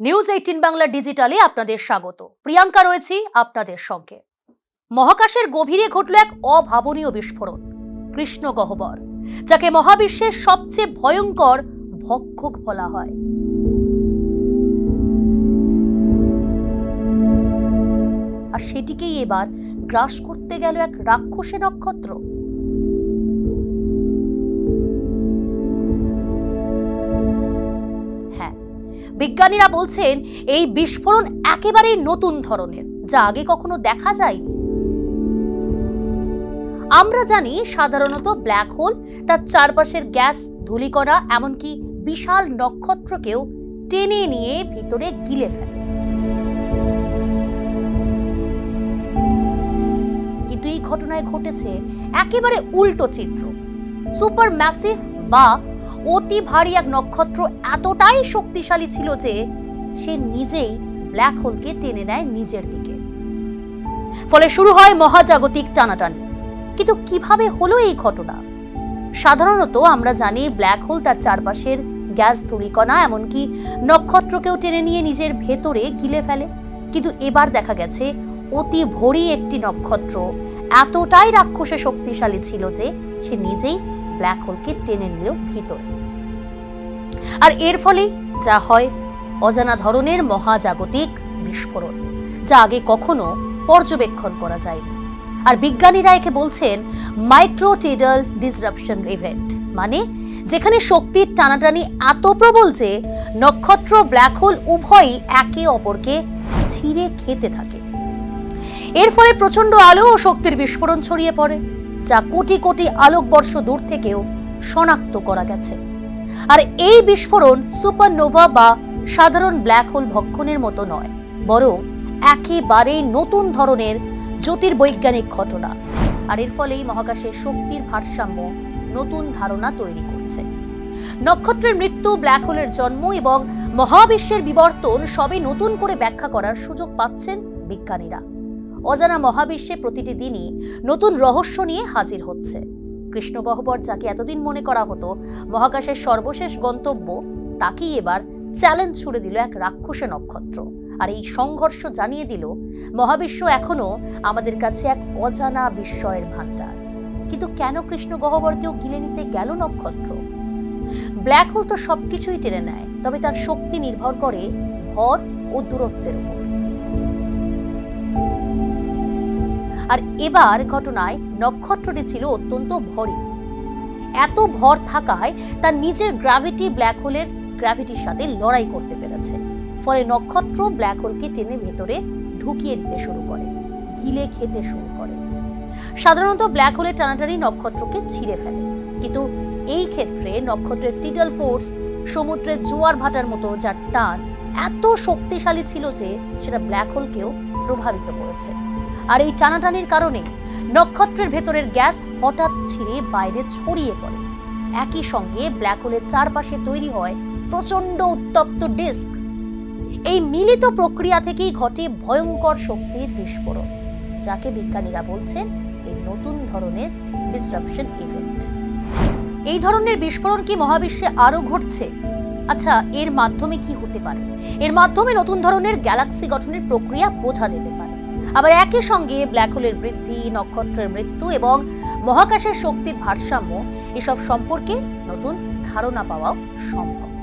News eighteen Bangla ডিজিটালে আপনাদের স্বাগত। প্রিয়াঙ্কা রয়েছি আপনাদের সঙ্গে। মহাকাশের গভীরে ঘটল এক অভাবনীয় বিস্ফোরণ, কৃষ্ণ গহ্বর, যাকে মহাবিশ্বের সবচেয়ে ভয়ঙ্কর ভক্ষক বলা হয়। আর সেটিকেই এবার গ্রাস করতে গেল এক রাক্ষসে নক্ষত্র। বিজ্ঞানীরা বলছেন, এই বিস্ফোরণ একেবারেই নতুন ধরনের, যা আগে কখনো দেখা যায়নি। আমরা জানি সাধারণত ব্ল্যাক হোল, তার চারপাশের গ্যাস ধুলি ধূলিকণা, এমনকি বিশাল নক্ষত্রকেও টেনে নিয়ে ভিতরে গিলে ফেলে। কিন্তু এই ঘটনায় ঘটেছে একেবারে উল্টো চিত্র। সুপার ম্যাসিভ বা অতি ভারী এক নক্ষত্র এতটাই শক্তিশালী ছিল যে সে নিজেই ব্ল্যাক হোলকে টেনে নেয় নিজের দিকে। ফলে শুরু হয় মহাজাগতিক টানাটানি। কিন্তু কীভাবে হলো এই ঘটনা? সাধারণত আমরা জানি ব্ল্যাক হোল তার চারপাশের গ্যাস ধূলিকণা, এমনকি নক্ষত্রকেও টেনে নিয়ে নিজের ভেতরে গিলে ফেলে। কিন্তু এবার দেখা গেছে, অতি ভরি একটি নক্ষত্র এতটাই রাক্ষসে শক্তিশালী ছিল যে সে নিজেই ব্ল্যাক হোলকে টেনে নিল ভিতরে। আর এর ফলে যা হয় অজানা ধরনের মহাজাগতিক বিস্ফোরণ, যা আগে কখনো পর্যবেক্ষণ করা যায়নি। আর বিজ্ঞানীরা একে বলছেন মাইক্রোটিডাল ডিসরাপশন ইভেন্ট মানে যেখানে শক্তির টানাটানি এত প্রবল যে নক্ষত্র ব্ল্যাক হোল উভয়ই একে অপরকে ছিঁড়ে খেতে থাকে। এর ফলে প্রচণ্ড আলো ও শক্তির বিস্ফোরণ ছড়িয়ে পড়ে। যা কোটি কোটি আলোকবর্ষ দূর থেকেও শনাক্ত করা গেছে। আর এই বিস্ফোরণ সুপারনোভা বা সাধারণ ব্ল্যাক হোল ভক্ষণের মতো নয়, বরং একেবারেই নতুন ধরনের জ্যোতির্বৈজ্ঞানিক ঘটনা। আর এর ফলেই মহাকাশের শক্তির ভারসাম্য নতুন ধারণা তৈরি করছে। নক্ষত্রের মৃত্যু, ব্ল্যাক হোলের জন্ম এবং মহাবিশ্বের বিবর্তন সবই নতুন করে ব্যাখ্যা করার সুযোগ পাচ্ছেন বিজ্ঞানীরা। অজানা মহাবিশ্বে প্রতিটি দিনই নতুন রহস্য নিয়ে হাজির হচ্ছে। কৃষ্ণ গহ্বর যাকে এতদিন মনে করা হতো মহাকাশের সর্বশেষ গন্তব্য, তাকেই এবার চ্যালেঞ্জ ছুড়ে দিল এক রাক্ষসে নক্ষত্র। আর এই সংঘর্ষ জানিয়ে দিল, মহাবিশ্ব এখনও আমাদের কাছে এক অজানা বিস্ময়ের ভান্ডার কিন্তু কেন কৃষ্ণ গহ্বরকেও গিলে নিতে গেল নক্ষত্র? ব্ল্যাক হোল তো সবকিছুই টেনে নেয়, তবে তার শক্তি নির্ভর করে ভর ও দূরত্বের উপর। আর এবার ঘটনায় নক্ষত্রটি ছিল অত্যন্ত ভরী। এত ভর থাকায় তার নিজের গ্র্যাভিটি ব্ল্যাক হোলের গ্র্যাভিটির সাথে লড়াই করতে পেরেছে। ফলে নক্ষত্র ব্ল্যাক হোলকে টেনে ভেতরে ঢুকিয়ে দিতে শুরু করে, গিলে খেতে শুরু করে। সাধারণত ব্ল্যাক হোলের টানাটানি নক্ষত্রকে ছিঁড়ে ফেলে। কিন্তু এই ক্ষেত্রে নক্ষত্রের টিডল ফোর্স সমুদ্রের জোয়ার ভাটার মতো যার টান এত শক্তিশালী ছিল যে সেটা ব্ল্যাক হোলকেও প্রভাবিত করেছে। আর এই টানাটানির কারণে নক্ষত্রের ভেতরের গ্যাস হঠাৎ ছিঁড়ে বাইরে ছড়িয়ে পড়ে। একই সঙ্গে ব্ল্যাক হোলের চারপাশে তৈরি হয় প্রচণ্ড উত্তপ্ত ডিস্ক এই মিলিত প্রক্রিয়া থেকেই ঘটে ভয়ঙ্কর শক্তির বিস্ফোরণ, যাকে বিজ্ঞানীরা বলছেন এই নতুন ধরনের ডিসরাপশন ইভেন্ট এই ধরনের বিস্ফোরণ কি মহাবিশ্বে আরও ঘটছে? আচ্ছা এর মাধ্যমে কি হতে পারে? এর মাধ্যমে নতুন ধরনের গ্যালাক্সি গঠনের প্রক্রিয়া বোঝা যেতে পারে। আবার একই সঙ্গে ব্ল্যাক হোলের বৃদ্ধি, নক্ষত্রের মৃত্যু এবং মহাকাশের শক্তির ভারসাম্য, এসব সম্পর্কে নতুন ধারণা পাওয়াও সম্ভব।